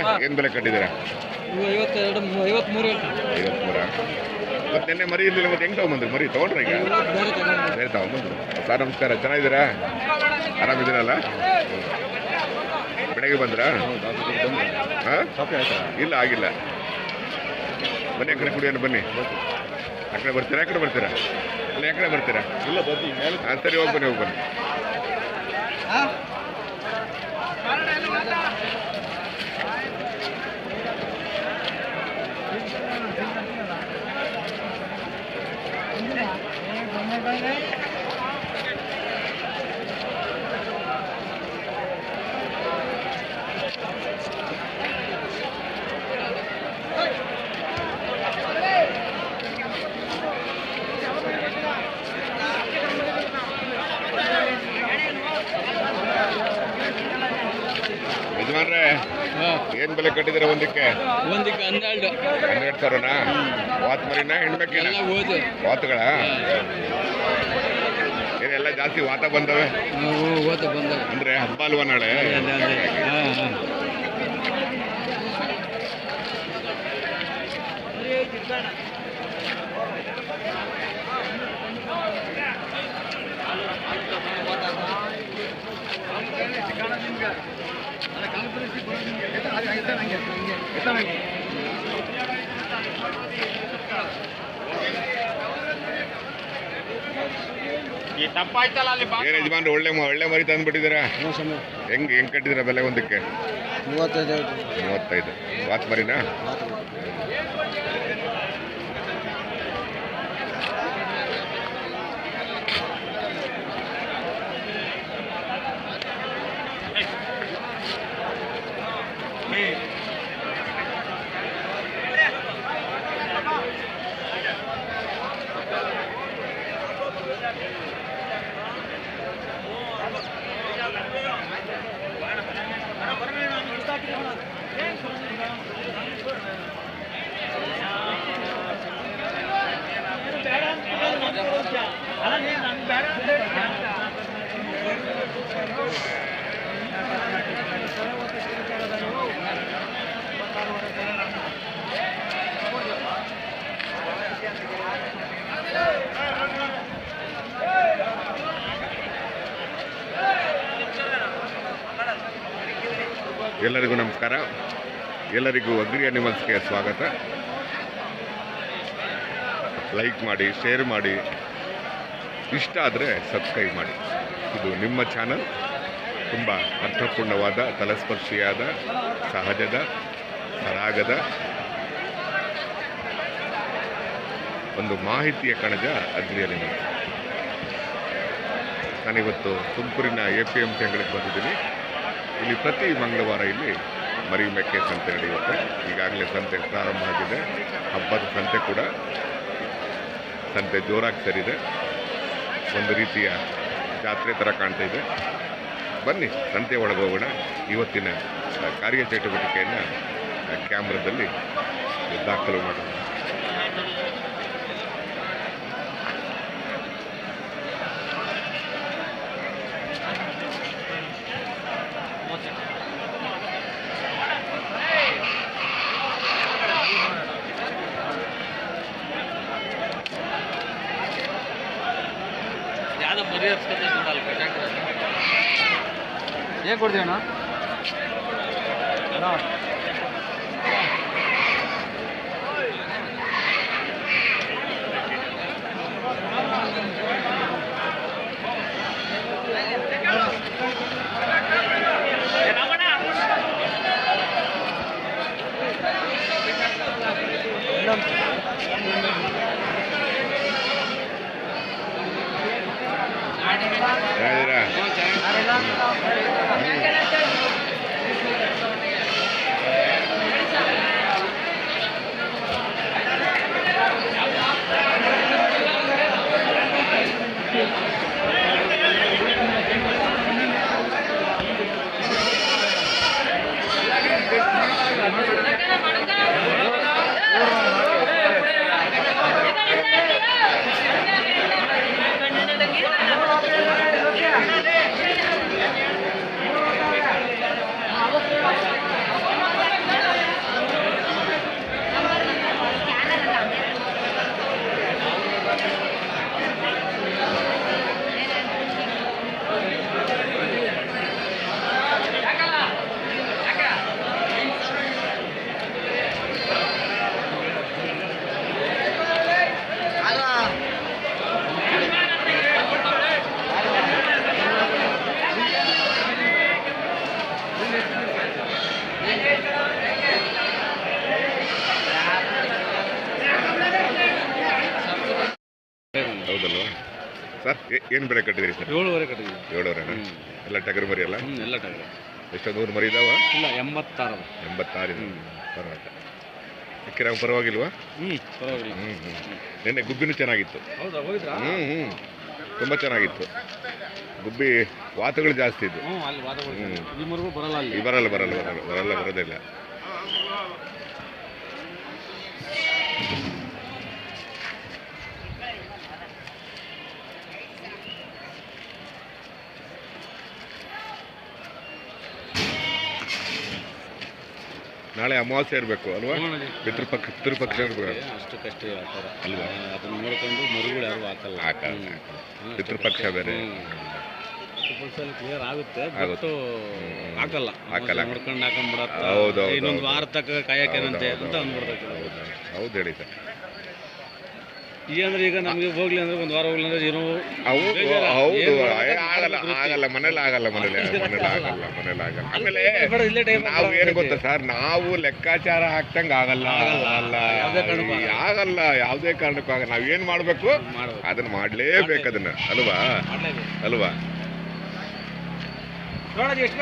ಬೆಲೆ ಏನು ಬೆಲೆ ಕಟ್ಟಿದ್ದೀರಾ? ಐವತ್ತೆರಡು ಐವತ್ಮೂರು ಐವತ್ಮೂರ? ಮತ್ತೆ ನಿನ್ನೆ ಮರಿ ಇರಲಿಲ್ಲ ಮತ್ತೆ ಹೆಂಗೆ ತೊಗೊಂಬಂದ್ರಿ? ಮರಿ ತೊಗೊಂಡ್ರೆ ಈಗ? ಬೇರೆ ತಗೊಂಬಂದ್ರು. ಸರ್ ನಮಸ್ಕಾರ. ಚೆನ್ನಾಗಿದ್ದೀರಾ? ಆರಾಮಿದ್ದೀರಲ್ಲ? ಬೆಳಗ್ಗೆ ಬಂದ್ರಾ? ಹಾಂ? ಇಲ್ಲ ಆಗಿಲ್ಲ. ಬನ್ನಿ ಆ ಕಡೆ ಕುಡಿಯೋಣ ಬನ್ನಿ. ಆ ಕಡೆ ಬರ್ತೀರಾ? ಆ ಕಡೆ ಬರ್ತೀರಾ? ಇಲ್ಲ ಆ ಕಡೆ ಬರ್ತೀರಾ? ಇಲ್ಲ ಬರ್ತೀನಿ. ಸರಿ ಹೋಗಿ ಬನ್ನಿ ಹೋಗಿ ಬನ್ನಿ. ಯಜಮಾನ್ರೆ ಏನು ಬೆಲೆ ಕಟ್ಟಿದ್ರೆ ಒಂದಕ್ಕೆ? ಒಂದಕ್ಕೆ ಹನ್ನೆರಡು. ಹನ್ನೆರಡು ಸಾವಿರನಾ? ವಾತ್ ಮರಿನಾ ಎಲ್ಲ ಓದು ವಾತುಗಳ ಏನೆಲ್ಲ ಜಾಸ್ತಿ ವಾತ ಬಂದವೆ? ಓದು ಬಂದವು. ಅಂದ್ರೆ ಹಬ್ಬ ಅಲ್ವಾ ನಾಳೆ? ಏನ್ ಯಜಮಾನ್ರು ಒಳ್ಳೆ ಮ- ಒಳ್ಳೆ ಮರಿ ತಂದ್ಬಿಟ್ಟಿದ್ದೀರಾ? ಹೆಂಗ್ ಹೆಂಗ್ ಕಟ್ಟಿದ್ದೀರಾ ಬೆಲೆ ಒಂದಕ್ಕೆ? ಮೂವತ್ತೈದು ಮೂವತ್ತೈದು. ಬಾತ್ ಮರಿನಾ? ಎಲ್ಲರಿಗೂ ನಮಸ್ಕಾರ. ಎಲ್ಲರಿಗೂ ಅಗ್ರಿ ಅನಿಮಲ್ಸ್ಗೆ ಸ್ವಾಗತ. ಲೈಕ್ ಮಾಡಿ ಶೇರ್ ಮಾಡಿ. ಇಷ್ಟ ಆದರೆ ಸಬ್ಸ್ಕ್ರೈಬ್ ಮಾಡಿ. ಇದು ನಿಮ್ಮ ಚಾನಲ್ ತುಂಬ ಅರ್ಥಪೂರ್ಣವಾದ, ತಲಸ್ಪರ್ಶಿಯಾದ, ಸಹಜದ, ಸರಾಗದ ಒಂದು ಮಾಹಿತಿಯ ಕಣಜ ಅದ್ರಿಯಲ್ಲಿ ನಾನಿವತ್ತು ತುಮಕೂರಿನ ಎ ಪಿ ಎಂ ಸಿ ಅಂಗಡಿಗೆ ಬಂದಿದ್ದೀನಿ. ಇಲ್ಲಿ ಪ್ರತಿ ಮಂಗಳವಾರ ಇಲ್ಲಿ ಮರಿ ಮೆಕ್ಕೆ ಸಂತೆ ನಡೆಯುತ್ತೆ. ಈಗಾಗಲೇ ಸಂತೆ ಪ್ರಾರಂಭ ಆಗಿದೆ. ಹಬ್ಬದ ಸಂತೆ ಕೂಡ. ಸಂತೆ ಜೋರಾಗಿ ಸೇರಿದೆ. ಒಂದು ರೀತಿಯ ಜಾತ್ರೆ ಥರ ಕಾಣ್ತಾ ಇದೆ. ಬನ್ನಿ, ಸಂತೆ ಒಳಗೆ ಹೋಗೋಣ. ಇವತ್ತಿನ ಕಾರ್ಯಚಟುವಟಿಕೆಯನ್ನು ಕ್ಯಾಮ್ರಾದಲ್ಲಿ ದಾಖಲು ಮಾಡೋಣ. ಏನು ಕೊಡ್ತೀವಿ ಅಣ್ಣ ಅಣ್ಣ ಚೆನ್ನಾಗಿದ್ದೀರಾ ಹೌದಲ್ವಾ? ಸರ್ ಏನು ಬೆಲೆ ಕಟ್ಟಿದ್ರಿ ಸರ್? ಏಳುವರೆ ಕಟ್ಟಿದ್ವಿ ಏಳುವರೆನಾ? ಎಲ್ಲ ಟಗರು ಮರಿ ಅಲ್ಲ? ಎಲ್ಲ ಟಗರು. ಎಷ್ಟೊಂದು ನೂರು ಮರಿ ಇದಾವ? ಇಲ್ಲ ಎಂಬತ್ತಾರು. ಎಂಬತ್ತಾರು ಹ್ಮ್. ಪರವಾಗಿಲ್ಲ. ಸಿಕ್ಕಿರ ಪರವಾಗಿಲ್ವಾ? ಹ್ಞೂ ಪರವಾಗಿಲ್ಲ. ಹ್ಞೂ ಹ್ಞೂ ನಿನ್ನೆ ಗುಬ್ಬಿನೂ ಚೆನ್ನಾಗಿತ್ತು. ಹೌದಾ ಹೋಗಿದ್ರಾ? ಹ್ಞೂ ಹ್ಞೂ ತುಂಬ ಚೆನ್ನಾಗಿತ್ತು. ಗುಬ್ಬಿ ವಾತಗಳು ಜಾಸ್ತಿ ಇದ್ದು ಹ್ಞೂ ಬರಲ್ಲ ಬರಲ್ಲ ಬರಲ್ಲ ಬರಲ್ಲ ಬರೋದಿಲ್ಲ ನಾಳೆ ಅಮಾವಾಸ್ಯೆ ಇರಬೇಕು ಅಲ್ವಾ. ಪಿತೃಪಕ್ಷ ಪಿತೃಪಕ್ಷ ಇರಬೇಕು. ಅಷ್ಟು ಕಷ್ಟ ಅಲ್ವಾ? ಅದನ್ನ ನೋಡ್ಕೊಂಡು ಮರುಗಳು ಯಾರು ಹಾಕಲ್ಲ. ಹಾಕಲ್ಲ, ಪಿತೃಪಕ್ಷ ಬೇರೆ. ಕ್ಲಿಯರ್ ಆಗುತ್ತೆ. ಬಟ್ಟು ಹಾಕಲ್ಲ. ಹಾಕಲ್ಲ. ನೋಡ್ಕೊಂಡು ಹಾಕೊಂಡ್ಬಿಡತ್ತ. ಹೌದು, ಹೌದು, ಇನ್ನೊಂದು. ವಾರ ತಕ್ಕ ಕಾಯಕೇನಂತೆ ಹೌದು, ಅಂತ ಅಂದ್ಬಿಡ್ತೈತೆ. ಹೌದು ಹೌದು ಹೇಳಿ ಸರ್ ಈ ಅಂದ್ರೆ ಈಗ ನಮಗೆ ಹೋಗ್ಲಿ ಅಂದ್ರೆ ಒಂದು ವಾರ ಹೋಗ್ಲಿ ಅಂದ್ರೆ ಏನೋ ಹೌದು. ಹೌದು? ಆಗಲ್ಲ ಆಗಲ್ಲ ಮನೇಲಿ ಆಗಲ್ಲ ಮನೇಲಿ ಮನೇಲಿ ಆಗಲ್ಲ ಮನೇಲಿ ಆಗಲ್ಲ ಆಮೇಲೆ ನಾವು ಏನು ಗೊತ್ತಾ ಸರ್ ನಾವು ಲೆಕ್ಕಾಚಾರ ಹಾಕ್ತಂಗ ಆಗಲ್ಲ ಆಗಲ್ಲ. ಅಲ್ಲ ಯಾವುದೇ ಕಾರಣಕ್ಕೂ ಆಗಲ್ಲ. ಯಾವುದೇ ಕಾರಣಕ್ಕೂ ಆಗಲ್ಲ ನಾವ್ ಏನ್ ಮಾಡ್ಬೇಕು. ಅದನ್ನ ಮಾಡ್ಲೇಬೇಕು ಅದನ್ನ ಅಲ್ವಾ. ಅಲ್ವಾ ಎಷ್ಟು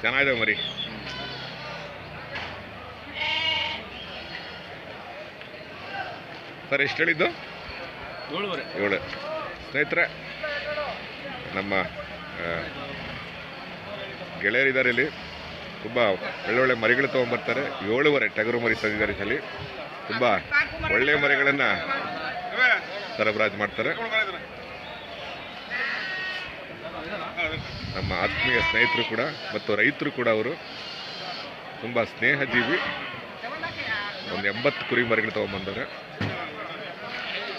ಚೆನ್ನಾಗಿದೆ ಮರಿ ಸರ್ ಎಷ್ಟು ಹೇಳಿದ್ದು? ಏಳು. ಸ್ನೇಹಿತರೆ ನಮ್ಮ ಗೆಳೆಯರಿದ್ದಾರೆ ಇಲ್ಲಿ. ತುಂಬ ಒಳ್ಳೊಳ್ಳೆ ಮರಿಗಳು ತೊಗೊಂಬರ್ತಾರೆ. ಏಳುವರೆ ಟಗರು ಮರಿ ತಂದಿದ್ದಾರೆ ಇಲ್ಲಿ ತುಂಬ ಒಳ್ಳೆಯ ಮರಿಗಳನ್ನು ಸರಬರಾಜು ಮಾಡ್ತಾರೆ. ನಮ್ಮ ಆತ್ಮೀಯ ಸ್ನೇಹಿತರು ಕೂಡ ಮತ್ತು ರೈತರು ಕೂಡ ಅವರು ತುಂಬ ಸ್ನೇಹಜೀವಿ. ಒಂದು ಎಂಬತ್ತು ಕುರಿ ಮರಿಗಳು ತೊಗೊಂಬಂದವ್ರೆ.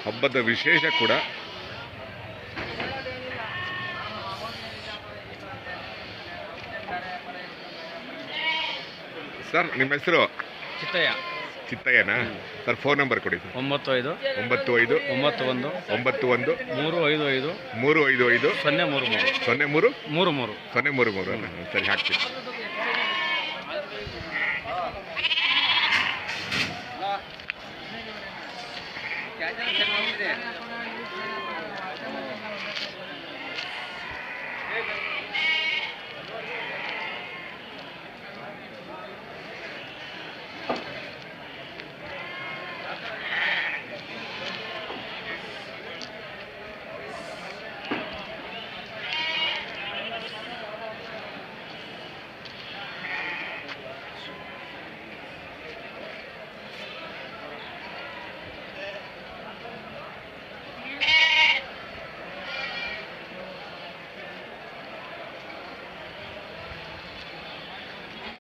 ಹಬ್ಬದ ವಿಶೇಷ ಕೂಡ. ಸರ್ ನಿಮ್ಮ ಹೆಸರು? ಚಿತ್ತಯ್ಯ. ಚಿತ್ತಯ್ಯನಾ? ಸರ್ ಫೋನ್ ನಂಬರ್ ಕೊಡಿ ಸರ್. ಒಂಬತ್ತು ಐದು ಒಂಬತ್ತು ಐದು ಒಂಬತ್ತು ಒಂದು ಒಂಬತ್ತು ಒಂದು ಮೂರು ಐದು. ಐದು ಮೂರು ಐದು. ಐದು ಸೊನ್ನೆ ಮೂರು ಮೂರು. ಸೊನ್ನೆ ಮೂರು? ಮೂರು ಮೂರು. ಸೊನ್ನೆ ಮೂರು ಮೂರು? ಸರಿ ಹಾಕ್ತೀನಿ. Gel canım sen onu bile.